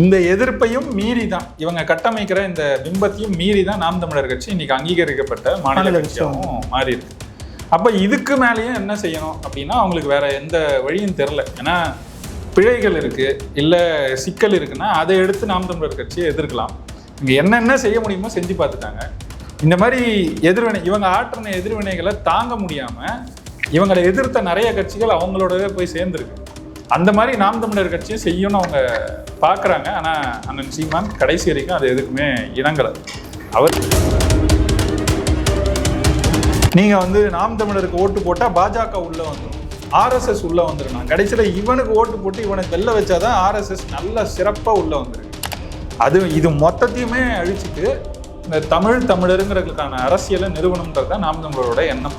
இந்த எதிர்ப்பையும் மீறி தான் இவங்க கட்டமைக்கிற இந்த பிம்பத்தையும் மீறி தான் நாம் தமிழர் கட்சி இன்னைக்கு அங்கீகரிக்கப்பட்ட மாநில கட்சியாகவும் மாறி இருக்கு அப்ப இதுக்கு மேலேயும் என்ன செய்யணும் அப்படின்னா அவங்களுக்கு வேற எந்த வழியும் தெரில ஏன்னா பிழைகள் இருக்கு இல்ல சிக்கல் இருக்குன்னா அதை எடுத்து நாம் தமிழர் கட்சியை எதிர்க்கலாம். இங்க என்னென்ன செய்ய முடியுமோ செஞ்சு பார்த்துட்டாங்க. இந்த மாதிரி எதிர்வினை இவங்க ஆற்றின எதிர்வினைகளை தாங்க முடியாம இவங்களை எதிர்த்த நிறைய கட்சிகள் அவங்களோடவே போய் சேர்ந்துருக்கு. அந்த மாதிரி நாம் தமிழர் கட்சியை செய்யணும்னு அவங்க பார்க்குறாங்க. ஆனால் அண்ணன் சீமான் கடைசி வரைக்கும் அது எதுக்குமே இணங்கலை. அவர் நீங்கள் வந்து நாம் தமிழருக்கு ஓட்டு போட்டால் பாஜக உள்ளே வந்துடும் ஆர்எஸ்எஸ் உள்ளே வந்துடும் கடைசியில் இவனுக்கு ஓட்டு போட்டு இவனை வெளில வச்சாதான் ஆர்எஸ்எஸ் நல்ல சிறப்பாக உள்ளே வந்துருக்கு. அது இது மொத்தத்தையுமே அழிச்சிட்டு இந்த தமிழ் தமிழருங்கிறதுக்கான அரசியலை நிறுவனம்ன்றது தான் நாம் தமிழரோட எண்ணம்.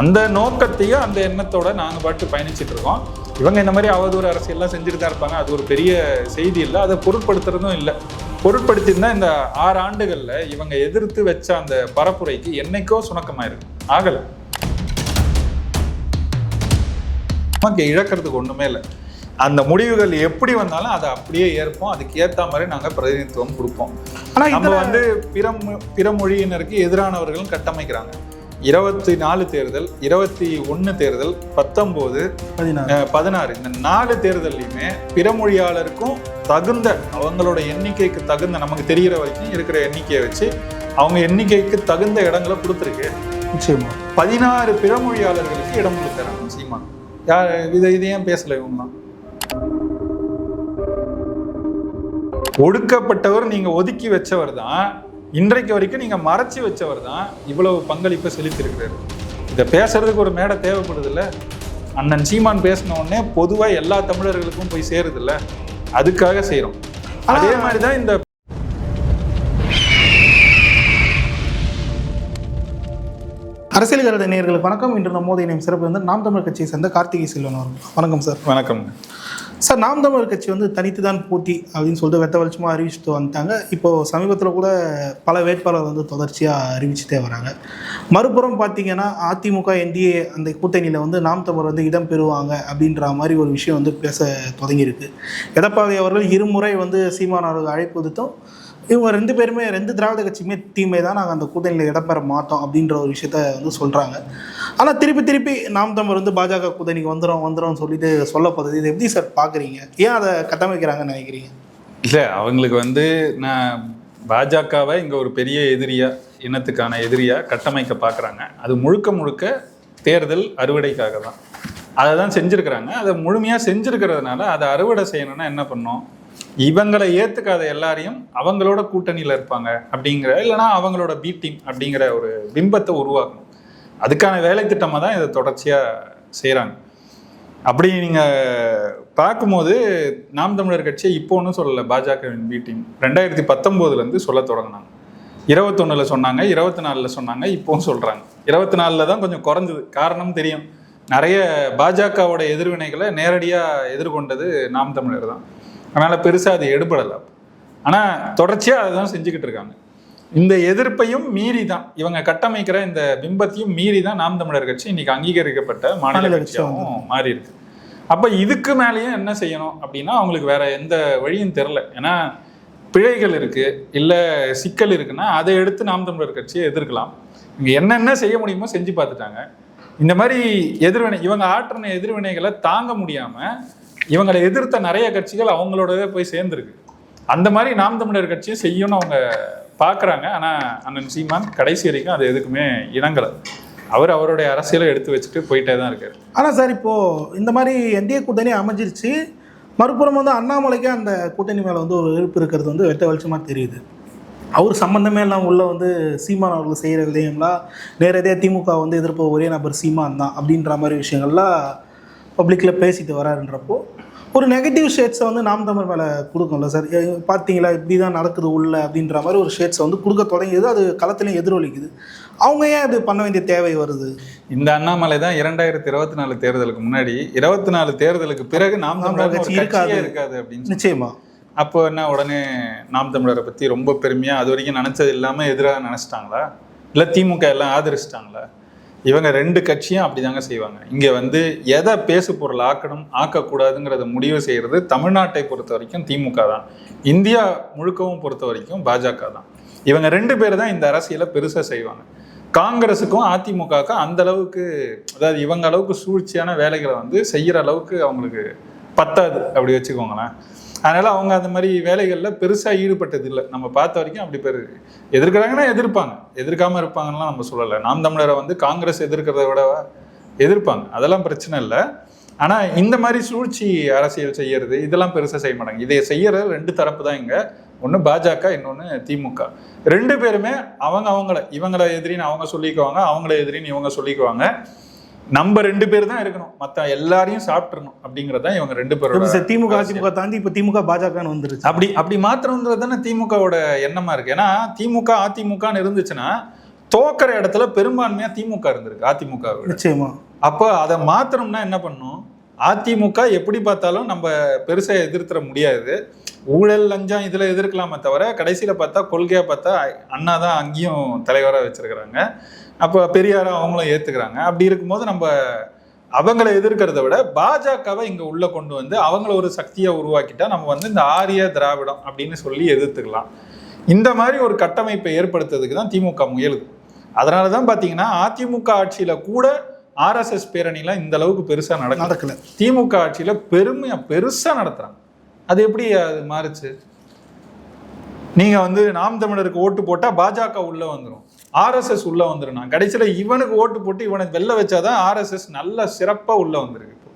அந்த நோக்கத்தையும் அந்த எண்ணத்தோட நாங்கள் பாட்டு பயணிச்சுட்டு இருக்கோம். இவங்க இந்த மாதிரி அவதூறு அரசியல்லாம் செஞ்சுட்டு தான் இருப்பாங்க. அது ஒரு பெரிய செய்தி இல்லை. அதை பொருட்படுத்துறதும் இல்லை. பொருட்படுத்தியிருந்தா இந்த ஆறு ஆண்டுகளில் இவங்க எதிர்த்து வச்ச அந்த பரப்புரைக்கு என்னைக்கோ சுணக்கமாயிருக்கு. ஆகலை. நமக்கு இழக்கிறதுக்கு ஒண்ணுமே இல்லை. அந்த முடிவுகள் எப்படி வந்தாலும் அதை அப்படியே ஏற்போம். அதுக்கு ஏத்த மாதிரி நாங்க பிரதிநிதித்துவம் கொடுப்போம். ஆனா நம்ம வந்து பிற பிற மொழியினருக்கு எதிரானவர்களும் கட்டமைக்கிறாங்க. இருபத்தி நாலு தேர்தல் இருபத்தி ஒன்று தேர்தல் பத்தொம்போது பதினாறு. இந்த நாலு தேர்தல்லையுமே பிற மொழியாளருக்கும் தகுந்த அவங்களோட எண்ணிக்கைக்கு தகுந்த நமக்கு தெரிகிற வரைக்கும் இருக்கிற எண்ணிக்கையை வச்சு அவங்க எண்ணிக்கைக்கு தகுந்த இடங்களை கொடுத்துருக்கு. நிச்சயமா. பதினாறு பிறமொழியாளர்களுக்கு இடம் கொடுக்குறாங்க சீமான். யார் இதை இதை ஏன் பேசல இவங்களாம் ஒடுக்கப்பட்டவர் நீங்க ஒதுக்கி வச்சவர் தான் இன்றைக்கு வரைக்கும் நீங்க மறைச்சு வச்சவர் தான் இவ்வளவு பங்களிப்பை செலுத்தியிருக்கிறாரு. இதை பேசுறதுக்கு ஒரு மேடை தேவைப்படுது இல்ல அண்ணன் சீமான் பேசின உடனே பொதுவா எல்லா தமிழர்களுக்கும் போய் சேருது இல்ல அதுக்காக செய்றோம். அதே மாதிரி தான் இந்த அரசியல் கருத நேயர்களுக்கு வணக்கம். இன்று நம்மோது இணையம் சிறப்பு வந்து நாம் தமிழர் கட்சியை சேர்ந்த கார்த்திகை செல்வன் அவர்கள். வணக்கம் சார் வணக்கம். சார் நாம் தமிழர் கட்சி வந்து தனித்து தான் போட்டி அப்படின்னு சொல்லிட்டு வெட்ட வெளிச்சமாக அறிவிச்சுட்டு வந்துட்டாங்க. இப்போ சமீபத்தில் கூட பல வேட்பாளர் வந்து தொடர்ச்சியாக அறிவிச்சுட்டே வராங்க. மறுபுறம் பார்த்தீங்கன்னா அதிமுக என்டிஏ அந்த கூட்டணியில் வந்து நாம் தமிழர் வந்து இடம் பெறுவாங்க அப்படின்ற மாதிரி ஒரு விஷயம் வந்து பேச தொடங்கியிருக்கு. எடப்பாடி அவர்கள் இருமுறை வந்து சீமான் அவர்கள் அழைப்பு விடுத்தும் இவங்க ரெண்டு பேருமே ரெண்டு திராவிட கட்சியுமே தீமை தான் நாங்கள் அந்த கூட்டணியில் இடம்பெற மாட்டோம் அப்படின்ற ஒரு விஷயத்த வந்து சொல்கிறாங்க ஆனால் திருப்பி திருப்பி நாம் தமிழ் வந்து பாஜக கூட்டணிக்கு வந்துடும் வந்துடும் சொல்லிட்டு போகிறது இது எப்படி சார் பார்க்குறீங்க ஏன் அதை கட்டமைக்கிறாங்கன்னு நினைக்கிறீங்க? இல்லை அவங்களுக்கு வந்து நான் பாஜகவை இங்கே ஒரு பெரிய எதிரியா இனத்துக்கான எதிரியா கட்டமைக்க பார்க்குறாங்க அது முழுக்க முழுக்க தேர்தல் அறுவடைக்காக தான். அதை தான் செஞ்சுருக்கிறாங்க. அதை முழுமையாக செஞ்சுருக்கிறதுனால அதை அறுவடை செய்யணும்னா என்ன பண்ணோம்? இவங்களை ஏற்றுக்காத எல்லாரையும் அவங்களோட கூட்டணியில் இருப்பாங்க அப்படிங்கிற இல்லைன்னா அவங்களோட பி டீம் அப்படிங்கிற ஒரு பிம்பத்தை உருவாக்கணும். அதுக்கான வேலை திட்டமாக தான் இதை தொடர்ச்சியாக செய்கிறாங்க அப்படி நீங்கள் பார்க்கும்போது நாம் தமிழர் கட்சியை இப்போ ஒன்றும் சொல்லலை பாஜகவின் பி டீம் ரெண்டாயிரத்தி பத்தொம்போதுலேருந்து சொல்ல தொடங்கினாங்க. இருபத்தொன்னில் சொன்னாங்க இருபத்தி நாலில் சொன்னாங்க இப்போவும் சொல்கிறாங்க இருபத்தி நாலில் தான் கொஞ்சம் குறைஞ்சது. காரணம் தெரியும். நிறைய பாஜகவோட எதிர்வினைகளை நேரடியாக எதிர்கொண்டது நாம் தமிழர் தான். அதனால் பெருசாக அது எடுபடலை. ஆனால் தொடர்ச்சியாக அதை தான் செஞ்சுக்கிட்டு இருக்காங்க. இந்த எதிர்ப்பையும் மீறி தான் இவங்க கட்டமைக்கிற இந்த பிம்பத்தையும் மீறி தான் நாம் தமிழர் கட்சி இன்னைக்கு அங்கீகரிக்கப்பட்ட மாநில கட்சியாகவும் மாறி இருக்கு அப்ப இதுக்கு மேலேயும் என்ன செய்யணும் அப்படின்னா அவங்களுக்கு வேற எந்த வழியும் தெரில ஏன்னா பிழைகள் இருக்கு இல்ல சிக்கல் இருக்குன்னா அதை எடுத்து நாம் தமிழர் கட்சியை எதிர்க்கலாம். இங்க என்னென்ன செய்ய முடியுமோ செஞ்சு பார்த்துட்டாங்க. இந்த மாதிரி எதிர்வினை இவங்க ஆற்றின எதிர்வினைகளை தாங்க முடியாம இவங்களை எதிர்த்த நிறைய கட்சிகள் அவங்களோடவே போய் சேர்ந்துருக்கு. அந்த மாதிரி நாம் தமிழர் கட்சியை செய்யும்னு அவங்க பார்க்குறாங்க. ஆனால் அண்ணன் சீமான் கடைசி வரைக்கும் அது எதுக்குமே இணங்கலை. அவர் அவருடைய அரசியலை எடுத்து வச்சுட்டு போயிட்டே தான் இருக்கார். ஆனால் சார் இப்போது இந்த மாதிரி என்டிஏ கூட்டணி அமைஞ்சிருச்சு. மறுபுறம் வந்து அண்ணாமலைக்கே அந்த கூட்டணி மேலே வந்து ஒரு வெறுப்பு இருக்கிறது வந்து வெட்ட வெளிச்சமாக தெரியுது. அவர் சம்மந்தமே இல்லாமல் உள்ளே வந்து சீமான் அவர்கள் செய்கிற விடயம்லாம் நேரடியாக திமுக வந்து எதிர்ப்பு ஒரே நபர் சீமான் தான் அப்படின்ற மாதிரி விஷயங்கள்லாம் பப்ளிக்கில் பேசிட்டு வராருன்றப்போ ஒரு நெகட்டிவ் ஷேட்ஸை வந்து நாம் தமிழ் மேலே கொடுக்கும்ல சார்? பார்த்தீங்களா? இப்படி தான் நடக்குது உள்ள அப்படின்ற மாதிரி ஒரு ஷேட்ஸை வந்து கொடுக்க தொடங்கியது. அது களத்துலையும் எதிரொலிக்குது. அவங்க ஏன் அது பண்ண வேண்டிய தேவை வருது? இந்த அண்ணாமலை தான் இரண்டாயிரத்தி இருபத்தி நாலு தேர்தலுக்கு முன்னாடி இருபத்தி நாலு தேர்தலுக்கு பிறகு நாம் தமிழர் கட்சி இருக்காது. இருக்காது அப்படின்னு. நிச்சயமா. அப்போ என்ன உடனே நாம் தமிழரை பத்தி ரொம்ப பெருமையா அது வரைக்கும் நினைச்சது இல்லாம எதிராக நினைச்சிட்டாங்களா? இல்ல திமுக எல்லாம் ஆதரிச்சிட்டாங்களா? இவங்க ரெண்டு கட்சியும் அப்படிதாங்க செய்வாங்க. இங்க வந்து எதை பேசு பொருள் ஆக்கணும் ஆக்கக்கூடாதுங்கிறத முடிவு செய்யறது தமிழ்நாட்டை பொறுத்த வரைக்கும் திமுக தான். இந்தியா முழுக்கவும் பொறுத்த வரைக்கும் பாஜக தான். இவங்க ரெண்டு பேர் தான் இந்த அரசியலை பெருசா செய்வாங்க. காங்கிரஸுக்கும் அதிமுகவுக்கும் அந்த அளவுக்கு அதாவது இவங்க அளவுக்கு சூழ்ச்சியான வேலைகளை வந்து செய்யற அளவுக்கு அவங்களுக்கு பத்தாது. அப்படி வச்சுக்கோங்களேன். அதனால அவங்க அந்த மாதிரி வேலைகள்ல பெருசா ஈடுபட்டது இல்லை. நம்ம பார்த்த வரைக்கும் அப்படி பேர் எதிர்க்கிறாங்கன்னா எதிர்ப்பாங்க. எதிர்க்காம இருப்பாங்கலாம் நம்ம சொல்லலை. நாம் தமிழரை வந்து காங்கிரஸ் எதிர்க்கிறத விட எதிர்ப்பாங்க. அதெல்லாம் பிரச்சனை இல்லை. ஆனா இந்த மாதிரி சூழ்ச்சி அரசியல் செய்யறது இதெல்லாம் பெருசா செய்ய மாட்டாங்க. இதை செய்யற ரெண்டு தரப்பு தான் இங்க. ஒன்று பாஜக இன்னொன்று திமுக. ரெண்டு பேருமே அவங்க அவங்கள இவங்கள எதிரின்னு அவங்க சொல்லிக்குவாங்க அவங்கள எதிரின்னு இவங்க சொல்லிக்குவாங்க. நம்ம ரெண்டு பேர் தான் இருக்கணும். மற்ற எல்லாரையும் சாப்பிட்டுறணும் அப்படிங்கறதுதான் இவங்க ரெண்டு சார் திமுக அதிமுக தாண்டி இப்போ திமுக பாஜகன்னு வந்துருச்சு. அப்படி அப்படி மாத்திரம்ன்றது தானே திமுகவோட எண்ணமா இருக்கு. ஏன்னா திமுக அதிமுகன்னு இருந்துச்சுன்னா தோக்கிற இடத்துல பெரும்பான்மையா திமுக இருந்திருக்கு அதிமுக நிச்சயமா. அப்போ அதை மாத்தணும்னா என்ன பண்ணும் அதிமுக எப்படி பார்த்தாலும் நம்ம பெருசா எதிர்த்துற முடியாது. ஊழல் லஞ்சம் இதுல எதிர்க்கலாமே தவிர கடைசியில பார்த்தா கொள்கையா பார்த்தா அண்ணா தான் அங்கேயும் தலைவரா வச்சிருக்கிறாங்க. அப்போ பெரியாரா அவங்களும் ஏத்துக்கிறாங்க. அப்படி இருக்கும்போது நம்ம அவங்கள எதிர்க்கிறத விட பாஜகவை இங்க உள்ள கொண்டு வந்து அவங்கள ஒரு சக்தியா உருவாக்கிட்டா நம்ம வந்து இந்த ஆரிய திராவிடம் அப்படின்னு சொல்லி எதிர்த்துக்கலாம். இந்த மாதிரி ஒரு கட்டமைப்பை ஏற்படுத்துறதுக்கு தான் திமுக முயலுது. அதனால தான் பார்த்தீங்கன்னா அதிமுக ஆட்சியில கூட ஆர்எஸ்எஸ் பேரணிலாம் இந்த அளவுக்கு பெருசா நடக்கும் நடக்கல. திமுக ஆட்சியில பெருமையா பெருசா நடத்துறாங்க. அது எப்படி அது மாறுச்சு? நீங்க வந்து நாம் தமிழருக்கு ஓட்டு போட்டா பாஜக உள்ள வந்துரும். ஆர்எஸ்எஸ் உள்ள வந்துரும் நான் கடைசியில இவனுக்கு ஓட்டு போட்டு இவனுக்கு வெளில வச்சாதான் ஆர்எஸ்எஸ் நல்ல சிறப்பா உள்ள வந்திருக்கு இப்போ.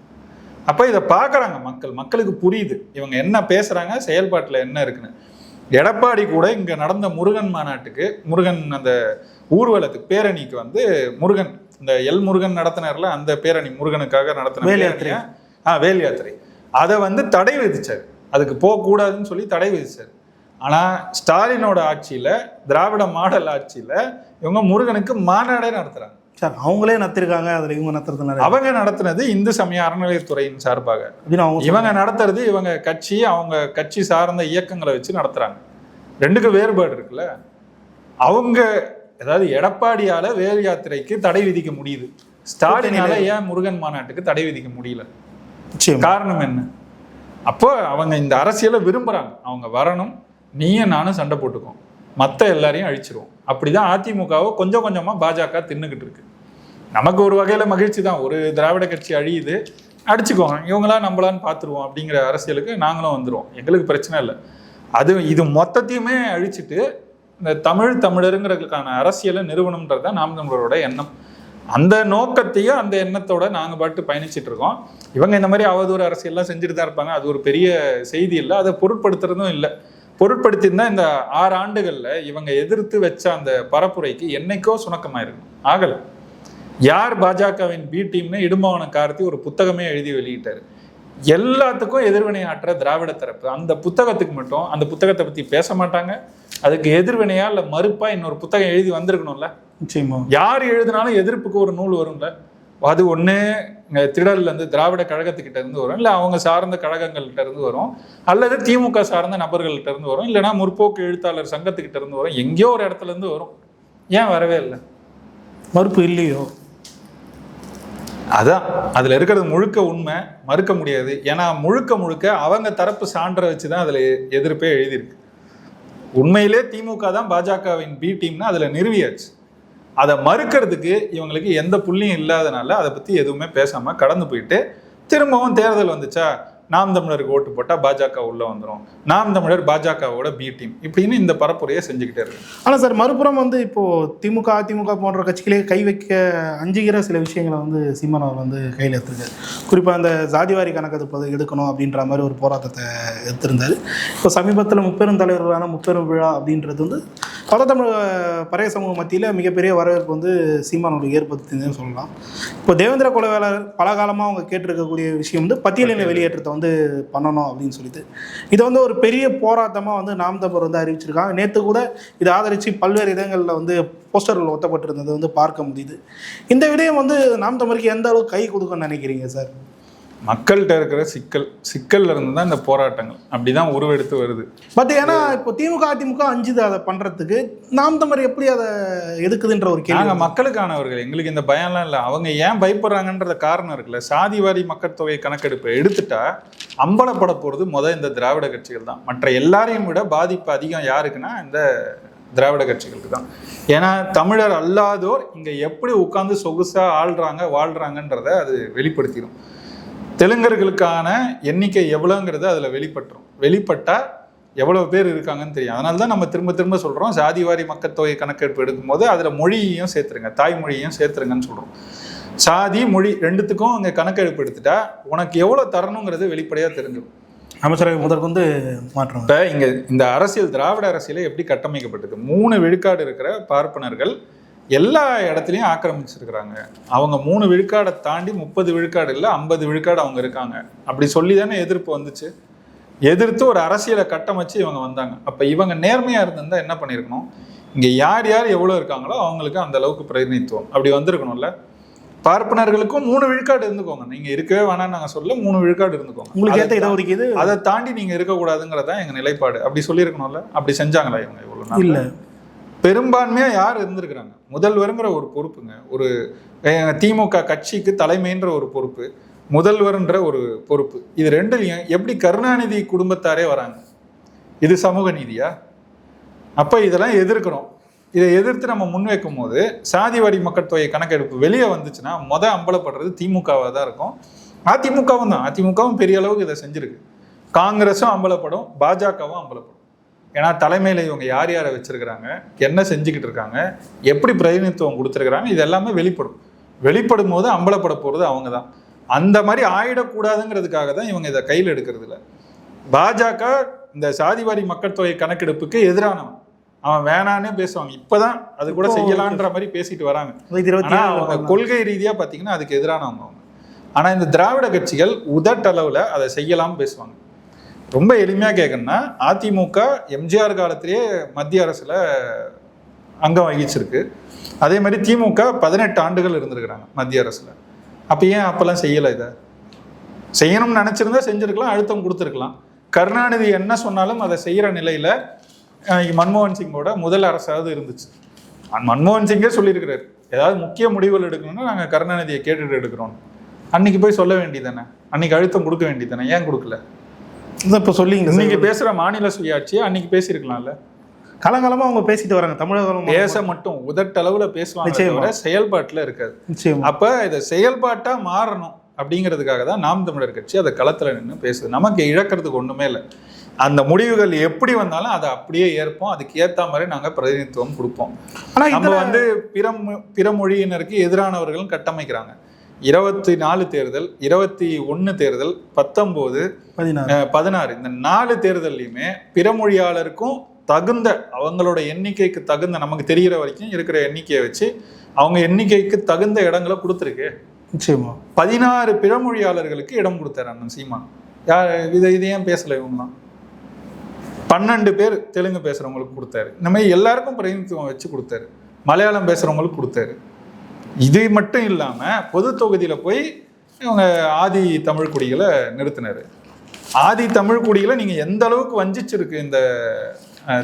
அப்ப இதை பார்க்கறாங்க மக்கள். மக்களுக்கு புரியுது. இவங்க என்ன பேசுறாங்க செயல்பாட்டுல என்ன இருக்குன்னு. எடப்பாடி கூட இங்க நடந்த முருகன் மாநாட்டுக்கு முருகன் அந்த ஊர்வலத்துக்கு பேரணிக்கு வந்து முருகன் இந்த எல் முருகன் நடத்தினார்ல அந்த பேரணி முருகனுக்காக நடத்தின வேல் பேரணியை, ஆ வேல் யாத்திரை. அதை வந்து தடை விதிச்சார். அதுக்கு போகக்கூடாதுன்னு சொல்லி தடை விதிச்சார். ஆனா ஸ்டாலினோட ஆட்சியில திராவிட மாடல் ஆட்சியில இவங்க முருகனுக்கு மாநாடே நடத்துறாங்க. சார் அவங்களே நத்திருக்காங்க அதுல இவங்க நத்துறதுனால அவங்க நடத்துனது இந்து சமய அறநிலையத்துறையின் சார்பாக. இவங்க நடத்துறது இவங்க கட்சி அவங்க கட்சி சார்ந்த இயக்கங்களை வச்சு நடத்துறாங்க. ரெண்டுக்கும் வேறுபாடு இருக்குல்ல. அவங்க அதாவது எடப்பாடியால வேல் யாத்திரைக்கு தடை விதிக்க முடியுது. ஸ்டாலினால ஏன் முருகன் மாநாட்டுக்கு தடை விதிக்க முடியல? காரணம் என்ன? அப்போ அவங்க இந்த அரசியலை விரும்புறாங்க. அவங்க வரணும். நீயும் நானும் சண்டை போட்டுக்கோம் மற்ற எல்லாரையும் அழிச்சிருவோம். அப்படிதான் அதிமுகவை கொஞ்சம் கொஞ்சமா பாஜக தின்னுக்கிட்டு இருக்கு. நமக்கு ஒரு வகையில மகிழ்ச்சி தான். ஒரு திராவிட கட்சி அழியுது அடிச்சுக்கோங்க இவங்களா நம்மளான்னு பார்த்துருவோம் அப்படிங்கிற அரசியலுக்கு நாங்களும் வந்துடுவோம் எங்களுக்கு பிரச்சனை இல்லை. அது இது மொத்தத்தையுமே அழிச்சிட்டு இந்த தமிழ் தமிழருங்கிறதுக்கான அரசியலை நிறுவனம்ன்றது தான் நாம் நம்மளோட எண்ணம். அந்த நோக்கத்தையும் அந்த எண்ணத்தோட நாங்கள் பாட்டு பயணிச்சுட்டு இருக்கோம். இவங்க இந்த மாதிரி அவதூறு அரசியல்லாம் செஞ்சுட்டு தான் இருப்பாங்க. அது ஒரு பெரிய செய்தி இல்லை. அதை பொருட்படுத்துறதும் இல்லை. பொருட்படுத்தியிருந்தா இந்த ஆறு ஆண்டுகள்ல இவங்க எதிர்த்து வச்ச அந்த பரப்புரைக்கு என்னைக்கோ சுணக்கமாயிருக்கும் ஆகல. யார் பாஜகவின் பி டீம்னு இடும்பவன கார்த்தி ஒரு புத்தகமே எழுதி வெளியிட்டாரு. எல்லாத்துக்கும் எதிர்வினை ஆற்ற திராவிட தரப்பு. அந்த புத்தகத்துக்கு மட்டும் அந்த புத்தகத்தை பத்தி பேச மாட்டாங்க. அதுக்கு எதிர்வினையா இல்ல மறுப்பா இன்னொரு புத்தகம் எழுதி வந்திருக்கணும்ல? நிச்சயமா. யார் எழுதினாலும் எதிர்ப்புக்கு ஒரு நூல் வரும்ல? அது ஒண்ணு இங்க திடல்ல இருந்து திராவிட கழகத்துக்கிட்ட இருந்து வரும். இல்ல அவங்க சார்ந்த கழகங்கள்கிட்ட இருந்து வரும். அல்லது திமுக சார்ந்த நபர்கள்ட்ட இருந்து வரும். இல்லைன்னா முற்போக்கு எழுத்தாளர் சங்கத்துக்கிட்ட இருந்து வரும். எங்கேயோ ஒரு இடத்துல இருந்து வரும். ஏன் வரவே இல்லை? மறுப்பு இல்லையோ? அதான். அதுல இருக்கிறது முழுக்க உண்மை. மறுக்க முடியாது. ஏன்னா முழுக்க முழுக்க அவங்க தரப்பு சான்றை வச்சுதான் அதுல எதிர்ப்பே எழுதியிருக்கு. உண்மையிலே திமுக தான் பாஜகவின் பி டீம்னு அதுல நிறுவியாச்சு. அதை மறுக்கிறதுக்கு இவங்களுக்கு எந்த புள்ளியும் இல்லாதனால அதை பத்தி எதுவுமே பேசாம கடந்து போயிட்டு திரும்பவும் தேர்தல் வந்துச்சா? நாம் தமிழருக்கு ஓட்டு போட்டா பாஜக உள்ள வந்துரும். நாம் தமிழர் பாஜகவோட பி டீம் இப்படின்னு இந்த பரப்புரையை செஞ்சுக்கிட்டே இருக்கு. ஆனா சார் மறுபுறம் வந்து இப்போ திமுக அதிமுக போன்ற கட்சிகளே கை வைக்க அஞ்சுகிற சில விஷயங்களை வந்து சீமான் அவர் வந்து கையில் எடுத்திருக்காரு. குறிப்பாக அந்த ஜாதிவாரி கணக்கெடுப்பது எடுக்கணும் அப்படின்ற மாதிரி ஒரு போராட்டத்தை எடுத்திருந்தாரு. இப்போ சமீபத்தில் முப்பெரும் தலைவர்களான முப்பெரும் விழா அப்படின்றது வந்து பல தமிழ் பறைய சமூக மத்தியில் மிகப்பெரிய வரவேற்பு வந்து சீமானோட ஏற்படுத்தினு சொல்லலாம். இப்போ தேவேந்திர குலவேளர் பல காலமாக அவங்க கேட்டிருக்கக்கூடிய விஷயம் வந்து பட்டியலின. வெளியேற்றத்தை வந்து வந்து பண்ணணும் அப்படின்னு சொல்லிட்டு. இதை வந்து ஒரு பெரிய போராட்டமாக வந்து நாம் வந்து அறிவிச்சிருக்காங்க. நேற்று கூட இதை ஆதரித்து பல்வேறு இடங்களில் வந்து போஸ்டர்கள் ஒட்டப்பட்டிருந்தது வந்து பார்க்க முடியுது. இந்த விடயம் வந்து நாம் தமிழுக்கு எந்த அளவுக்கு கை கொடுக்கணும்னு நினைக்கிறீங்க சார்? மக்கள்கிட்ட இருக்கிற சிக்கல் சிக்கல்ல இருந்து தான் இந்த போராட்டங்கள். அப்படிதான் உருவெடுத்து வருது. பட் ஏன்னா இப்போ திமுக அதிமுக அஞ்சுது அதை பண்றதுக்கு நாம் தமிழர் எப்படி அதை எதுக்குதுன்ற ஒரு கேள்வி நாங்க மக்களுக்கானவர்கள். எங்களுக்கு இந்த பயம்லாம் இல்லை. அவங்க ஏன் பயப்படுறாங்கன்றத காரணம் இருக்குல்ல. சாதிவாரி மக்கள் தொகை கணக்கெடுப்பை எடுத்துட்டா அம்பலப்பட போறது முத இந்த திராவிட கட்சிகள் தான். மற்ற எல்லாரையும் விட பாதிப்பு அதிகம் யாருக்குன்னா இந்த திராவிட கட்சிகளுக்கு தான். ஏன்னா தமிழர் அல்லாதோர் இங்க எப்படி உட்கார்ந்து சொகுசா ஆள்றாங்க வாழ்றாங்கன்றத அது வெளிப்படுத்திடும் தெலுங்கர்களுக்கான எண்ணிக்கை எவ்வளோங்கிறது அதில் வெளிப்பட்டுரும். வெளிப்பட்டா எவ்வளவு பேர் இருக்காங்கன்னு தெரியும். அதனால தான் நம்ம திரும்ப திரும்ப சொல்கிறோம் சாதிவாரி மக்கள் தொகை கணக்கெடுப்பு எடுக்கும்போது அதில் மொழியையும் சேர்த்துருங்க. தாய்மொழியையும் சேர்த்துருங்கன்னு சொல்கிறோம் சாதி மொழி ரெண்டுத்துக்கும் அங்கே கணக்கெடுப்பு எடுத்துட்டா உனக்கு எவ்வளோ தரணுங்கிறது வெளிப்படையாக தெரிஞ்சிடும். அமைச்சரவை முதற்கொண்டு மாற்றம். இப்போ இங்கே இந்த அரசியல் திராவிட அரசியலே எப்படி கட்டமைக்கப்பட்டது மூணு விழுக்காடு இருக்கிற பார்ப்பனர்கள் எல்லா இடத்துலையும் ஆக்கிரமிச்சிருக்கிறாங்க. அவங்க மூணு விழுக்காடை தாண்டி முப்பது விழுக்காடு இல்லை ஐம்பது விழுக்காடு அவங்க இருக்காங்க. அப்படி சொல்லி தானே எதிர்ப்பு வந்துச்சு. எதிர்த்து ஒரு அரசியலை கட்டமைச்சு இவங்க வந்தாங்க. அப்போ இவங்க நேர்மையாக இருந்திருந்தா என்ன பண்ணியிருக்கணும் இங்கே யார் யார் எவ்வளோ இருக்காங்களோ அவங்களுக்கு அந்த அளவுக்கு பிரதிநிதித்துவம். அப்படி வந்திருக்கணும்ல. பார்ப்பனர்களுக்கும் மூணு விழுக்காடு இருந்துக்கோங்க. நீங்கள் இருக்கவே வேணாம்னு நாங்கள் சொல்ல மூணு விழுக்காடு இருந்துக்கோங்க. உங்களுக்கு ஏற்ற அதை இடஒதுக்கீடு அதை தாண்டி நீங்க இருக்கக்கூடாதுங்கிறதா எங்க நிலைப்பாடு. அப்படி சொல்லியிருக்கணும்ல. அப்படி செஞ்சாங்களா இவங்க இவ்வளவு இல்ல. பெரும்பான்மையாக யார் இருந்திருக்கிறாங்க? முதல்வருங்கிற ஒரு பொறுப்புங்க. ஒரு திமுக கட்சிக்கு தலைமைன்ற ஒரு பொறுப்பு முதல்வர்ன்ற ஒரு பொறுப்பு. இது ரெண்டுலையும் எப்படி கருணாநிதி குடும்பத்தாரே வராங்க? இது சமூக நீதியா? அப்போ இதெல்லாம் எதிர்க்கிறோம். இதை எதிர்த்து நம்ம முன்வைக்கும் போது சாதிவாடி மக்கள் தொகை கணக்கெடுப்பு வெளியே வந்துச்சுன்னா முத அம்பலப்படுறது திமுகவாக தான் இருக்கும். அதிமுகவும் தான். அதிமுகவும் பெரிய அளவுக்கு இதை செஞ்சிருக்கு. காங்கிரஸும் அம்பலப்படும் பாஜகவும் அம்பலப்படும். ஏன்னா தலைமையில் இவங்க யார் யாரை வச்சிருக்கிறாங்க என்ன செஞ்சுக்கிட்டு இருக்காங்க எப்படி பிரதிநிதித்துவம் கொடுத்துருக்குறாங்க இது எல்லாமே வெளிப்படும். வெளிப்படும் போது அம்பலப்பட போகிறது அவங்க தான். அந்த மாதிரி ஆயிடக்கூடாதுங்கிறதுக்காக தான் இவங்க இதை கையில் எடுக்கிறது இல்ல பாஜக இந்த சாதிவாரி மக்கள் தொகை கணக்கெடுப்புக்கு எதிரானவன். அவன் வேணான்னே பேசுவாங்க. இப்பதான் அது கூட செய்யலான்ற மாதிரி பேசிட்டு வராங்க. அவங்க. கொள்கை ரீதியா பாத்தீங்கன்னா அதுக்கு எதிரானவங்க அவங்க. ஆனா இந்த திராவிட கட்சிகள் உதட்டளவுல அதை செய்யலாம் பேசுவாங்க. ரொம்ப எளிமையாக கேட்கணும்னா அதிமுக எம்ஜிஆர் காலத்திலேயே மத்திய அரசில் அங்கம் வகிச்சிருக்கு. அதே மாதிரி திமுக பதினெட்டு ஆண்டுகள் இருந்திருக்கிறாங்க மத்திய அரசில். அப்போ ஏன் அப்போல்லாம் செய்யலை இதை? செய்யணும்னு நினச்சிருந்தா செஞ்சுருக்கலாம் அழுத்தம் கொடுத்துருக்கலாம். கருணாநிதி என்ன சொன்னாலும் அதை செய்கிற நிலையில் மன்மோகன் சிங்கோட முதல் அரசாவது இருந்துச்சு. மன்மோகன் சிங்கே சொல்லியிருக்கிறார் ஏதாவது முக்கிய முடிவுகள் எடுக்கணும்னா நாங்கள் கருணாநிதியை கேட்டுட்டு எடுக்கிறோம் அன்னைக்கு போய் சொல்ல வேண்டியதானே அன்னைக்கு அழுத்தம் கொடுக்க வேண்டியதானே ஏன் கொடுக்கல? இப்போ சொல்லிங்க இன்னைக்கு பேசுற மாநில சுயாட்சியை அன்னைக்கு பேசியிருக்கலாம்ல. காலங்காலமா அவங்க பேசிட்டு வராங்க தமிழகம் பேச மட்டும் உதட்டளவுல பேசுவாங்க செயல்பாட்டுல இருக்காது. அப்ப இதை செயல்பாட்டா மாறணும் அப்படிங்கிறதுக்காக தான் நாம் தமிழர் கட்சி அதை களத்துல நின்று பேசுது. நமக்கு இழக்கிறதுக்கு ஒண்ணுமே இல்லை. அந்த முடிவுகள் எப்படி வந்தாலும் அதை அப்படியே ஏற்போம். அதுக்கு ஏத்த மாதிரி நாங்க பிரதிநிதித்துவம் கொடுப்போம். ஆனா நம்ம வந்து பிற பிற மொழியினருக்கு எதிரானவர்களும் கட்டமைக்கிறாங்க. இருபத்தி நாலு தேர்தல் இருபத்தி ஒன்னு தேர்தல் பத்தொன்பது பதினாறு. இந்த நாலு தேர்தல்லையுமே பிற மொழியாளருக்கும் தகுந்த அவங்களோட எண்ணிக்கைக்கு தகுந்த நமக்கு தெரிகிற வரைக்கும் இருக்கிற எண்ணிக்கையை வச்சு அவங்க எண்ணிக்கைக்கு தகுந்த இடங்களை கொடுத்துருக்கு. நிச்சயமா. பதினாறு பிறமொழியாளர்களுக்கு இடம் கொடுத்தாரு அண்ணன் சீமான். யார் இதை இதை ஏன் பேசல இவங்கலாம்? பன்னெண்டு பேர் தெலுங்கு பேசுறவங்களுக்கு கொடுத்தாரு. இந்த மாதிரி எல்லாருக்கும் பிரதிநிதித்துவம் வச்சு கொடுத்தாரு. மலையாளம் பேசுறவங்களுக்கு கொடுத்தாரு. இது மட்டும் இல்லாம பொது தொகுதியில போய் இவங்க ஆதி தமிழ் குடிகளை நிறுத்தினாரு. ஆதி தமிழ் குடிகளை நீங்க எந்த அளவுக்கு வஞ்சிச்சிருக்கு இந்த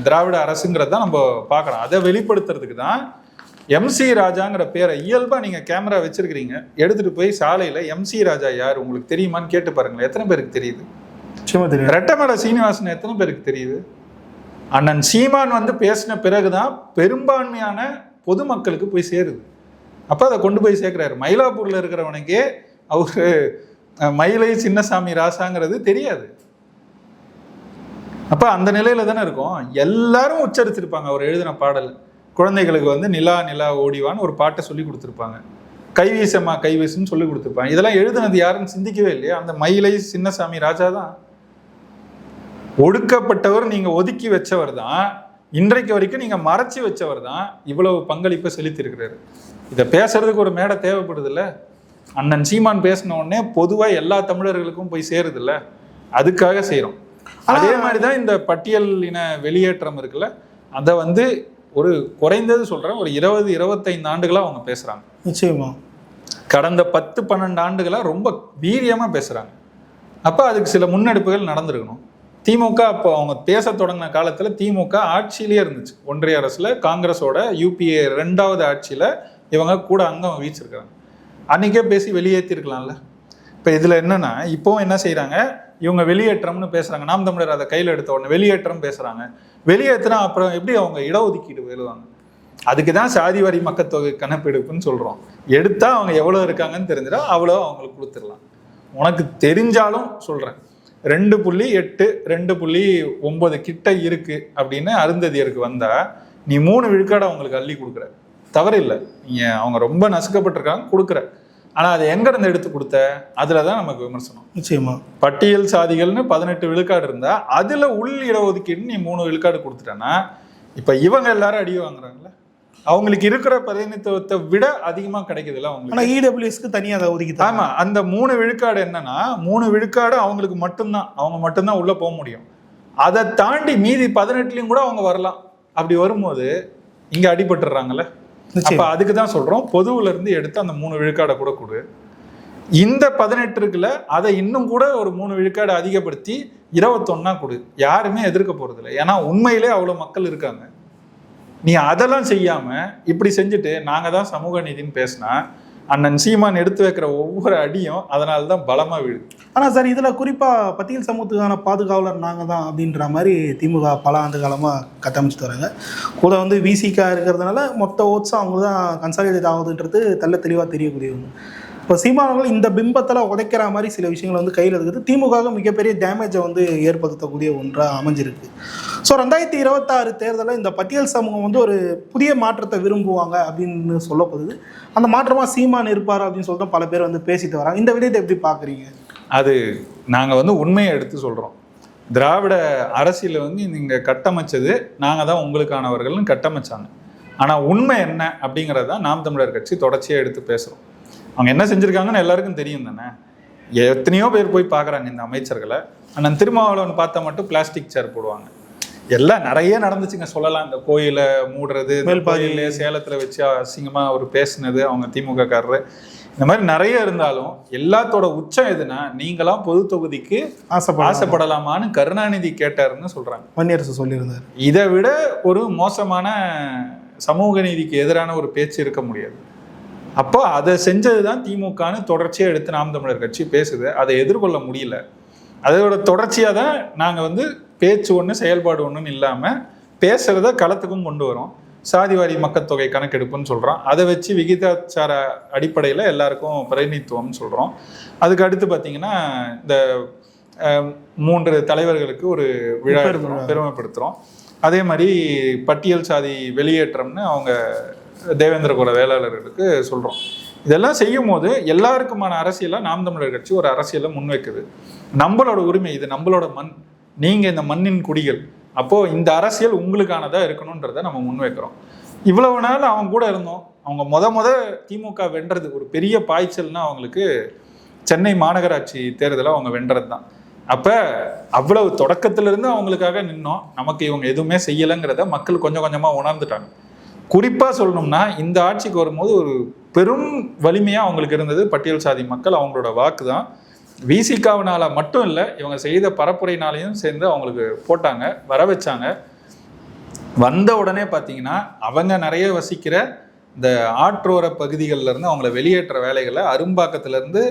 திராவிட அரசுங்கிறத தான் நம்ம பார்க்கலாம் அதை வெளிப்படுத்துறதுக்கு தான் எம்சி ராஜாங்கிற பேரை இயல்பா நீங்க கேமரா வச்சிருக்கிறீங்க. எடுத்துட்டு போய் சாலையில எம்சி ராஜா யார் உங்களுக்கு தெரியுமான்னு கேட்டு பாருங்களேன். எத்தனை பேருக்கு தெரியுது? நிச்சயமா தெரியும். ரெட்டமலை சீனிவாசன் எத்தனை பேருக்கு தெரியுது? அண்ணன் சீமான் வந்து பேசின பிறகுதான் பெரும்பான்மையான பொதுமக்களுக்கு போய் சேருது. அப்போ அதை கொண்டு போய் சேர்க்கிறாரு. மயிலாப்பூரில் இருக்கிறவனுக்கே அவரு மயிலை சின்னசாமி ராசாங்கிறது தெரியாது. அப்போ அந்த நிலையில தானே இருக்கும். எல்லாரும் உச்சரித்திருப்பாங்க அவர் எழுதின பாடல். குழந்தைகளுக்கு வந்து நிலா நிலா ஓடிவான்னு ஒரு பாட்டை சொல்லி கொடுத்துருப்பாங்க. கைவீசம்மா கைவீசுன்னு சொல்லி கொடுத்துருப்பாங்க. இதெல்லாம் எழுதுனது யாருன்னு சிந்திக்கவே இல்லையா. அந்த மயிலை சின்னசாமி ராஜா தான். ஒடுக்கப்பட்டவர் நீங்க ஒதுக்கி வச்சவர் தான். இன்றைக்கு வரைக்கும் நீங்க மறைச்சு வச்சவர் தான். இவ்வளவு பங்களிப்பை செலுத்தியிருக்கிறாரு. இதை பேசுறதுக்கு ஒரு மேடை தேவைப்படுது இல்ல அண்ணன் சீமான் பேசின உடனே பொதுவா எல்லா தமிழர்களுக்கும் போய் சேருது இல்ல அதுக்காக செய்றோம். அதே மாதிரி தான் இந்த பட்டியல் இன வெளியேற்றம் இருக்குல்ல? அதை வந்து ஒரு குறைந்தது சொல்றேன் ஒரு இருபது இருபத்தைந்து ஆண்டுகளா அவங்க பேசுறாங்க. நிச்சயமா. கடந்த பத்து பன்னெண்டு ஆண்டுகளாக ரொம்ப வீரியமாக பேசுகிறாங்க அப்போ அதுக்கு சில முன்னெடுப்புகள் நடந்திருக்கணும். திமுக அப்போ அவங்க பேச தொடங்கின காலத்தில் திமுக ஆட்சியிலே இருந்துச்சு. ஒன்றிய அரசில் காங்கிரஸோட யூபிஏ ரெண்டாவது ஆட்சியில் இவங்க கூட அங்கம் வீச்சிருக்கிறாங்க அன்றைக்கே பேசி வெளியேற்றிருக்கலாம்ல இப்போ இதில் என்னென்னா இப்போவும் என்ன செய்கிறாங்க இவங்க வெளியேற்றம்னு பேசுகிறாங்க நாம் தமிழர் அதை கையில் எடுத்த உடனே வெளியேற்றம் பேசுகிறாங்க வெளியேற்றினா அப்புறம் எப்படி அவங்க இடஒதுக்கீடு வேலுவாங்க அதுக்கு தான் சாதி வரி மக்கத்தொகை கணப்பெடுப்புன்னு சொல்கிறோம் எடுத்தால் அவங்க எவ்வளோ இருக்காங்கன்னு தெரிஞ்சிடா அவ்வளோ அவங்களுக்கு கொடுத்துடலாம். உனக்கு தெரிஞ்சாலும் சொல்கிறேன் ரெண்டு புள்ளி எட்டு ரெண்டு புள்ளி ஒன்பது கிட்ட இருக்கு அப்படின்னு அருந்ததியருக்கு வந்தால் நீ மூணு விழுக்காடு அவங்களுக்கு அள்ளி கொடுக்குற. தவறில்லை நீங்க அவங்க ரொம்ப நசுக்கப்பட்டிருக்காங்க கொடுக்குற. ஆனா அதை எங்க இருந்து எடுத்து கொடுத்த? அதுல தான் நமக்கு விமர்சனம். நிச்சயமா. பட்டியல் சாதிகள்னு பதினெட்டு விழுக்காடு இருந்தா அதுல உள் இடஒதுக்கீடு நீ மூணு விழுக்காடு கொடுத்துட்டேன்னா இப்ப இவங்க எல்லாரும் அடி வாங்குறாங்கல்ல? அவங்களுக்கு இருக்கிற பிரதிநிதித்துவத்தை விட அதிகமா கிடைக்குதுல்ல அவங்களுக்கு? ஆனா இடபிள்யூஎஸ்க்கு தனியாக அதை ஒதுக்கி ஆமா அந்த மூணு விழுக்காடு என்னன்னா மூணு விழுக்காடு அவங்களுக்கு மட்டும்தான். அவங்க மட்டும்தான் உள்ள போக முடியும். அதை தாண்டி மீதி பதினெட்டுலயும் கூட அவங்க வரலாம். அப்படி வரும்போது இங்க அடிபட்டுறாங்கல்ல? அப்போ அதுக்கு தான் சொல்கிறோம் பொதுவில் இருந்து எடுத்து அந்த மூணு விழுக்காடை கூட கொடு. இந்த பதினெட்டு இருக்குல்ல அதை இன்னும் கூட ஒரு மூணு விழுக்காடு அதிகப்படுத்தி இருபத்தொன்னா கொடு. யாருமே எதிர்க்க போகிறதில்ல இல்லை ஏன்னா உண்மையிலே அவ்வளோ மக்கள் இருக்காங்க. நீ அதெல்லாம் செய்யாமல் இப்படி செஞ்சுட்டு நாங்கள் தான் சமூக நீதின்னு பேசினா அண்ணன் சீமான் எடுத்து வைக்கிற ஒவ்வொரு அடியும் அதனால தான் பலமாக விழுது. ஆனால் சார் இதில் குறிப்பாக பத்தியல் சமூகத்துக்கான பாதுகாவலர் நாங்கள் தான் அப்படின்ற மாதிரி திமுக பல ஆண்டு காலமாக கட்டமைச்சிட்டு வராங்க. கூட வந்து விசிக்காக இருக்கிறதுனால மொத்த ஓட்ஸும் அவங்க தான் கன்சாலிடேட் ஆகுதுன்றது தெல்ல தெளிவாக தெரியக்கூடிய ஒன்று இப்போ சீமானவர்கள் இந்த பிம்பத்தில் உடைக்கிற மாதிரி சில விஷயங்களை வந்து கையில் இருக்குது திமுக மிகப்பெரிய டேமேஜை வந்து ஏற்படுத்தக்கூடிய ஒன்றாக அமைஞ்சிருக்கு. ஸோ ரெண்டாயிரத்தி இருபத்தாறு தேர்தலில் இந்த பட்டியல் சமூகம் வந்து ஒரு புதிய மாற்றத்தை விரும்புவாங்க அப்படின்னு சொல்லப்படுது. அந்த மாற்றமாக சீமான் இருப்பார் அப்படின்னு சொல்லிட்டு பல பேர் வந்து பேசிட்டு வராங்க. இந்த விடயத்தை எப்படி பார்க்குறீங்க? அது நாங்கள் வந்து உண்மையை எடுத்து சொல்கிறோம் திராவிட அரசியல வந்து நீங்கள் கட்டமைச்சது நாங்கள் தான் உங்களுக்கானவர்கள்னு கட்டமைச்சாங்க. ஆனால் உண்மை என்ன அப்படிங்கிறத தான் நாம் தமிழர் கட்சி தொடர்ச்சியாக எடுத்து பேசுகிறோம் அவங்க என்ன செஞ்சிருக்காங்கன்னு எல்லாருக்கும் தெரியும் தானே? எத்தனையோ பேர் போய் பார்க்குறாங்க இந்த அமைச்சர்களை. அண்ணன் திருமாவளவன் பார்த்தா மட்டும் பிளாஸ்டிக் சேர் போடுவாங்க. எல்லாம் நிறைய நடந்துச்சுங்க சொல்லலாம். இந்த கோயிலை மூடுறது இந்த மேல்பாதி. கோயில்ல சேலத்துல வச்சு அசிங்கமா அவர் பேசுனது அவங்க திமுக காரரு. இந்த மாதிரி நிறைய இருந்தாலும் எல்லாத்தோட உச்சம் எதுனா நீங்களாம் பொது தொகுதிக்கு ஆசைப்பட ஆசைப்படலாமான்னு கருணாநிதி கேட்டாருன்னு சொல்றாங்க. வன்னியரசு சொல்லியிருந்தார். இதை விட ஒரு மோசமான சமூக நீதிக்கு எதிரான ஒரு பேச்சு இருக்க முடியாது. அப்போ அதை செஞ்சது தான் திமுகன்னு தொடர்ச்சியாக எடுத்து நாம் தமிழர் கட்சி பேசுது. அதை எதிர்கொள்ள முடியல. அதோட தொடர்ச்சியாக தான் நாங்கள் வந்து பேச்சு ஒன்று செயல்பாடு ஒன்றுன்னு இல்லாமல் பேசுகிறத களத்துக்கும் கொண்டு வரோம். சாதிவாரி மக்கள் கணக்கெடுப்புன்னு சொல்கிறோம் அதை வச்சு விகிதாச்சார அடிப்படையில் எல்லாருக்கும் பிரதிநிதித்துவம்னு சொல்கிறோம் அதுக்கு அடுத்து பார்த்தீங்கன்னா இந்த மூன்று தலைவர்களுக்கு ஒரு விழா பெருமைப்படுத்துகிறோம் அதே மாதிரி பட்டியல் சாதி வெளியேற்றம்னு அவங்க தேவேந்திர குல வேளாளர்களுக்கு சொல்கிறோம் இதெல்லாம் செய்யும் போது எல்லாருக்குமான அரசியலாக நாம் தமிழர் கட்சி ஒரு அரசியலை முன்வைக்குது. நம்மளோட உரிமை இது நம்மளோட மண். நீங்கள் இந்த மண்ணின் குடிகள். அப்போது இந்த அரசியல் உங்களுக்கானதாக இருக்கணுன்றதை நம்ம முன்வைக்கிறோம். இவ்வளவு நாள் அவங்க கூட இருந்தோம். அவங்க முத முத திமுக வென்றது ஒரு பெரிய பாய்ச்சல்னா அவங்களுக்கு சென்னை மாநகராட்சி தேர்தலை அவங்க வென்றது தான் அப்போ அவ்வளவு தொடக்கத்திலிருந்து அவங்களுக்காக நின்னோம். நமக்கு இவங்க எதுவுமே செய்யலைங்கிறத மக்கள் கொஞ்சம் கொஞ்சமாக உணர்ந்துட்டாங்க. குறிப்பாக சொல்லணும்னா இந்த ஆட்சிக்கு வரும்போது ஒரு பெரும் வலிமையாக அவங்களுக்கு இருந்தது பட்டியல் சாதி மக்கள் அவங்களோட வாக்கு தான் விசிகாவினால மட்டும் இல்லை இவங்க செய்த பரப்புரைனாலையும் சேர்ந்து அவங்களுக்கு போட்டாங்க வர வச்சாங்க வந்த உடனே பார்த்தீங்கன்னா அவங்க நிறைய வசிக்கிற இந்த ஆற்றோர பகுதிகளில் இருந்து அவங்கள வெளியேற்ற வேலைகளை அரும்பாக்கத்துல இருந்து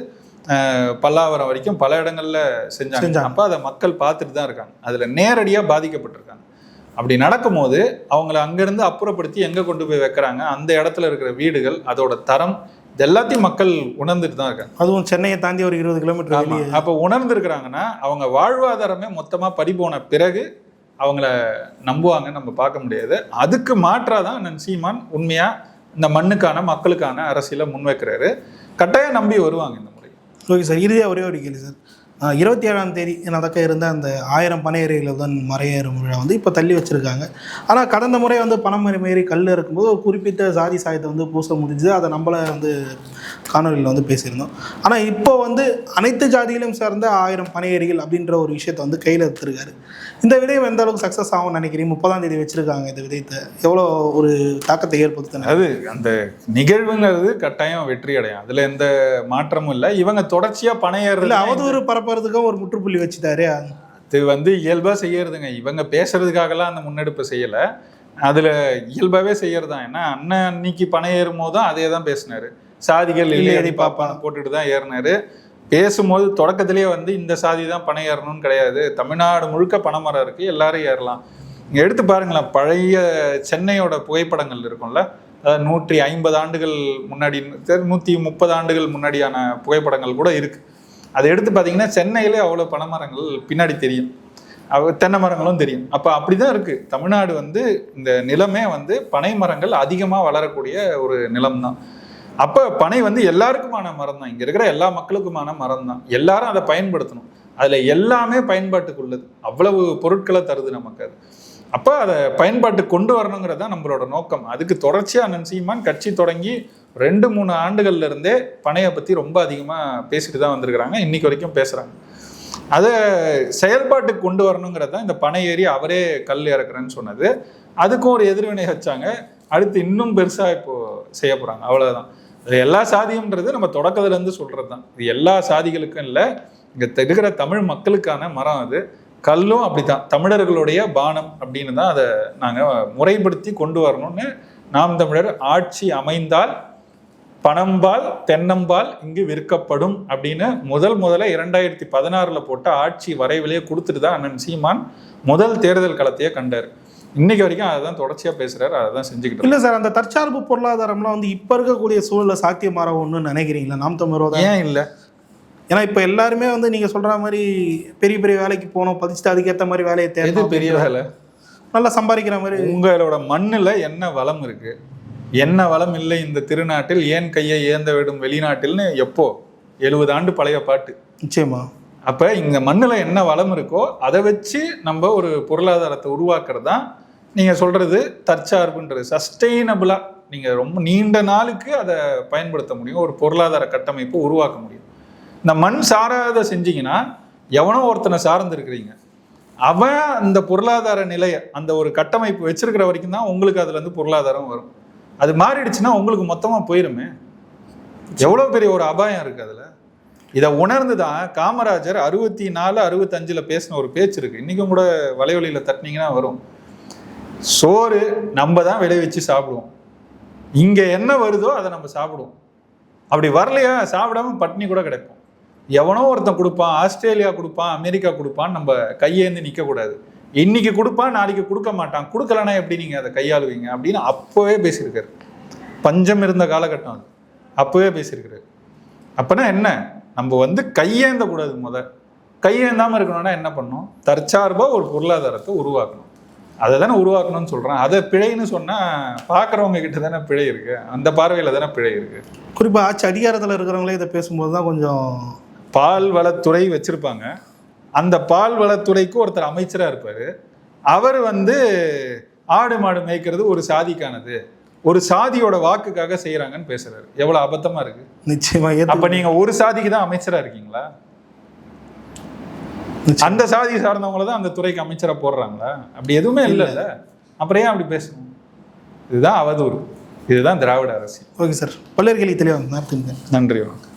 அஹ், பல்லாவரம் வரைக்கும் பல இடங்கள்ல செஞ்சாங்க. அப்போ அதை மக்கள் பார்த்துட்டு தான் இருக்காங்க. அதில் நேரடியாக பாதிக்கப்பட்டிருக்காங்க. அப்படி நடக்கும்போது அவங்கள அங்கேருந்து அப்புறப்படுத்தி எங்கே கொண்டு போய் வைக்கிறாங்க? அந்த இடத்துல இருக்கிற வீடுகள் அதோட தரம் இது எல்லாத்தையும் மக்கள் உணர்ந்துட்டு தான் இருக்காங்க. அதுவும் சென்னையை தாண்டி ஒரு இருபது கிலோமீட்டர் அப்ப உணர்ந்திருக்கிறாங்கன்னா அவங்க வாழ்வாதாரமே மொத்தமா பறிபோன பிறகு அவங்கள நம்புவாங்கன்னு நம்ம பார்க்க முடியாது. அதுக்கு மாற்றாதான் அண்ணன் சீமான் உண்மையா இந்த மண்ணுக்கான மக்களுக்கான அரசியலை முன்வைக்கிறாரு. கட்டாயம் நம்பி வருவாங்க இந்த முறை. ஓகே சார் இறுதியாக ஒரே ஒரு கேள்வி சார். இருபத்தி ஏழாம் தேதி நடக்க இருந்த அந்த ஆயிரம் பனையறைகளுடன் மறையேறும் விழா வந்து இப்போ தள்ளி வச்சுருக்காங்க. ஆனால் கடந்த முறை வந்து பணம் மீறி கல் இருக்கும்போது ஒரு குறிப்பிட்ட சாதி சாயத்தை வந்து பூச முடிஞ்சது. அதை நம்மளை வந்து காணொலியில் வந்து பேசியிருந்தோம். ஆனால் இப்போ வந்து அனைத்து ஜாதிகளையும் சார்ந்த ஆயிரம் பனையேறிகள் அப்படின்ற ஒரு விஷயத்தை வந்து கையில் எடுத்திருக்காரு. இந்த விடயம் எந்த அளவுக்கு சக்ஸஸ் ஆகும்னு நினைக்கிறீங்க? முப்பதாம் தேதி வச்சிருக்காங்க இந்த விடயத்தை. எவ்வளோ ஒரு தாக்கத்தை ஏற்படுத்தின அது அந்த நிகழ்வுங்கிறது கட்டாயம் வெற்றி அடையும். அதுல எந்த மாற்றமும் இல்லை. இவங்க தொடர்ச்சியா பணம் இல்லை ஏறுறது அவதூறு பரப்புறதுக்கும் ஒரு முற்றுப்புள்ளி வச்சுட்டாரு. இது வந்து இயல்பா செய்யறதுங்க. இவங்க பேசுறதுக்காகலாம் அந்த முன்னெடுப்பு செய்யல. அதுல இயல்பாவே செய்யறதுதான். ஏன்னா அண்ணன் அன்னைக்கு பணம் ஏறும் போதும் அதே தான் பேசினாரு. சாதிகள் இல்லை, எதை பாப்பான்னு போட்டுட்டு தான் ஏறினாரு. பேசும்போது தொடக்கத்திலேயே வந்து இந்த சாதி தான் பணம் ஏறணும்னு கிடையாது. தமிழ்நாடு முழுக்க பனைமரம் இருக்கு எல்லாரும் ஏறலாம். இங்க எடுத்து பாருங்களேன் பழைய சென்னையோட புகைப்படங்கள் இருக்கும்ல. அதாவது நூற்றி ஐம்பது ஆண்டுகள் முன்னாடி நூற்றி முப்பது ஆண்டுகள் முன்னாடியான புகைப்படங்கள் கூட இருக்கு. அதை எடுத்து பார்த்தீங்கன்னா சென்னையிலே அவ்வளோ பனைமரங்கள் பின்னாடி தெரியும். தென்னை மரங்களும் தெரியும். அப்போ அப்படிதான் இருக்கு. தமிழ்நாடு வந்து இந்த நிலமே வந்து பனை மரங்கள் அதிகமாக வளரக்கூடிய ஒரு நிலம் தான் அப்போ பனை வந்து எல்லாருக்குமான மரம் தான் இங்கே இருக்கிற எல்லா மக்களுக்குமான மரம் தான் எல்லாரும் அதை பயன்படுத்தணும். அதில் எல்லாமே பயன்பாட்டுக்கு உள்ளது அவ்வளவு பொருட்களை தருது நமக்கு அது. அப்போ அதை பயன்பாட்டுக்கு கொண்டு வரணுங்கிறது தான் நம்மளோட நோக்கம். அதுக்கு தொடர்ச்சியாக அண்ணன் சீமான் கட்சி தொடங்கி ரெண்டு மூணு ஆண்டுகள்ல இருந்தே பனையை பற்றி ரொம்ப அதிகமாக பேசிட்டு தான் வந்திருக்கிறாங்க. இன்னைக்கு வரைக்கும் பேசுகிறாங்க அதை செயல்பாட்டுக்கு கொண்டு வரணுங்கிறது தான் இந்த பனை ஏறி அவரே கல் இறக்குறேன்னு சொன்னது. அதுக்கும் ஒரு எதிர்வினை வச்சாங்க. அடுத்து இன்னும் பெருசா இப்போ செய்ய போறாங்க. அவ்வளவுதான். எல்லா சாதியம்ன்றது நம்ம தொடக்கத்துல இருந்து தான் இது எல்லா சாதிகளுக்கும் இல்லை இங்கே இருக்கிற தமிழ் மக்களுக்கான மரம் அது. கல்லும் அப்படித்தான். தமிழர்களுடைய பானம் அப்படின்னு தான் அதை நாங்கள் முறைப்படுத்தி கொண்டு வரணும்னு நாம் தமிழர் ஆட்சி அமைந்தால் பணம்பால் தென்னம்பால் இங்கு விற்கப்படும் அப்படின்னு முதல் முதல்ல இரண்டாயிரத்தி பதினாறுல போட்ட ஆட்சி வரைவிலேயே கொடுத்துட்டு தான் அண்ணன் சீமான் முதல் தேர்தல் களத்தையே கண்டார். இன்னைக்கு வரைக்கும் அதை தான் தொடர்ச்சியா பேசுறாரு அதை தான் செஞ்சுக்கிட்டு இல்லை சார் அந்த தற்சார்பு பொருளாதாரம்லாம் வந்து இப்போ இருக்கக்கூடிய சூழலில் சாத்தியமாற ஒன்றுன்னு நினைக்கிறீங்களா? நாம் தமிழரோட ஏன் இல்லை? ஏன்னா இப்போ எல்லாருமே வந்து நீங்கள் சொல்கிற மாதிரி பெரிய பெரிய வேலைக்கு போகணும் பதிச்சுட்டு அதுக்கேற்ற மாதிரி வேலையை தேர்வு பெரிய வேலை? நல்லா சம்பாதிக்கிற மாதிரி உங்களோட மண்ணுல என்ன வளம் இருக்கு? என்ன வளம் இல்லை இந்த திருநாட்டில் ஏன் கையை ஏந்த விடும் வெளிநாட்டில்னு எப்போ? எழுபது ஆண்டு பழைய பாட்டு. நிச்சயமா. அப்ப இந்த மண்ணுல என்ன வளம் இருக்கோ அதை வச்சு நம்ம ஒரு பொருளாதாரத்தை உருவாக்குறது தான் நீங்க சொல்றது தற்சார்புன்றது. சஸ்டெயினபிளா நீங்க ரொம்ப நீண்ட நாளுக்கு அதை பயன்படுத்த முடியும். ஒரு பொருளாதார கட்டமைப்பு உருவாக்க முடியும். இந்த மண் சாராத செஞ்சீங்கன்னா எவனோ ஒருத்தனை சார்ந்து இருக்கிறீங்க அவன் அந்த பொருளாதார நிலையை அந்த ஒரு கட்டமைப்பு வச்சிருக்கிற வரைக்கும் தான் உங்களுக்கு அதுல இருந்து பொருளாதாரம் வரும். அது மாறிடுச்சுன்னா உங்களுக்கு மொத்தமா போயிருமே. எவ்வளவு பெரிய ஒரு அபாயம் இருக்கு அதுல. இதை உணர்ந்து தான் காமராஜர் அறுபத்தி நாலு அறுபத்தஞ்சுல பேசின ஒரு பேச்சு இருக்கு. இன்னைக்கும் கூட வலைவலியில தட்டினீங்கன்னா வரும். சோறு நம்ம தான் விளைவிச்சு சாப்பிடுவோம். இங்க என்ன வருதோ அதை நம்ம சாப்பிடுவோம். அப்படி வரலையா சாப்பிடாம பட்னி கூட கிடைப்போம் எவனோ ஒருத்தன் கொடுப்பான் ஆஸ்திரேலியா கொடுப்பான் அமெரிக்கா கொடுப்பான் நம்ம கையேந்து நிற்கக்கூடாது இன்னைக்கு கொடுப்பான் நாளைக்கு கொடுக்க மாட்டான். கொடுக்கலனா எப்படி நீங்க அதை கையாளுவீங்க அப்படின்னு அப்பவே பேசியிருக்காரு. பஞ்சம் இருந்த காலகட்டம் அது. அப்பவே பேசியிருக்காரு. அப்பனா என்ன? நம்ம வந்து கையேந்த கூடாது முத. கையேந்தாம இருக்கணும்னா என்ன பண்ணணும்? தற்சார்பா ஒரு பொருளாதாரத்தை உருவாக்கணும். அதை தானே உருவாக்கணும்னு சொல்றேன். அதை பிழைன்னு சொன்னா பார்க்குறவங்க கிட்ட தானே பிழை இருக்கு. அந்த பார்வையில தானே பிழை இருக்கு. குறிப்பாக ஆட்சி அதிகாரத்தில் இருக்கிறவங்களே இதை பேசும்போது தான் கொஞ்சம் பால் வளத்துறை வச்சிருப்பாங்க. அந்த பால் வளத்துறைக்கு ஒருத்தர் அமைச்சரா இருப்பாரு. அவர் வந்து ஆடு மாடு மேய்க்கிறது ஒரு சாதிக்கானது. ஒரு சாதியோட வாக்குக்காக செய்யறாங்கன்னு பேசுறாரு. எவ்வளவு அபத்தமா இருக்கு? நிச்சயமா அப்ப நீங்க ஒரு சாதிக்கு தான் அமைச்சரா இருக்கீங்களா? அந்த சாதி சார்ந்தவங்கள தான் அந்த துறைக்கு அமைச்சரா போடுறாங்களா? அப்படி எதுவுமே இல்லைல்ல. அப்புறம் ஏன் அப்படி பேசணும்? இதுதான் அவதூறு. இதுதான் திராவிட அரசியல். Okay sir. பல்வேறு கேள்வி தெளிவாக நன்றி வணக்கம்.